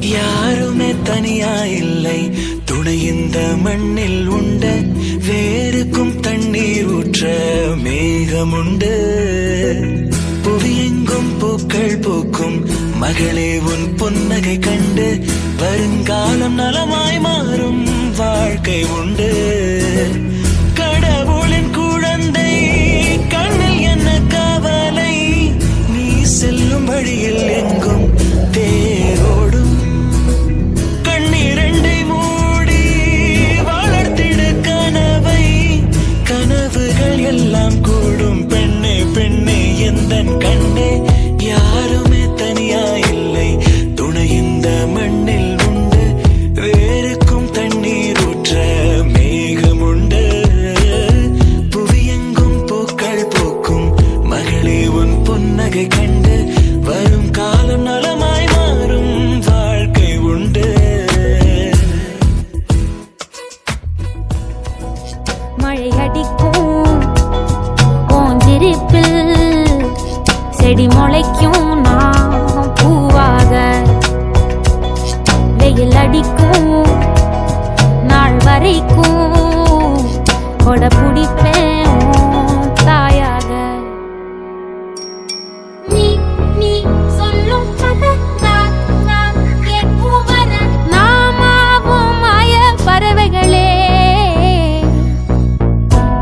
யாருமே தனியா இல்லை. துணை இந்த மண்ணில் உண்ட. வேருக்கும் தண்ணீர் ஊற்ற மேகமுண்டு. புவியெங்கும் பூக்கள் பூக்கும். மகளே உன் புன்னகை கண்டு. வருங்காலம் நலமாய் மாறும் வாழ்க்கை உண்டு. எங்கும் தேரோடும் கண்ணிரண்டை மூடி வளர்த்திடு கனவை கனவுகள் எல்லாம் கூடும் பெண்ணே பெண்ணே எந்தன் கண்ணே? யாருமே தனியா இல்லை. துணை இந்த மண்ணில் உண்டு. வேருக்கும் தண்ணீர் ஊற்ற மேகம் உண்டு. புவியெங்கும் பூக்கள் பூக்கும். மகளே உன் புன்னகை கண்டு மழை ஓஞ்சிருப்பில் செடி முளைக்கும். நான் பூவாக வெயில் அடிக்கும். நாள் வரைக்கும் கொடை பிடிப்பேன்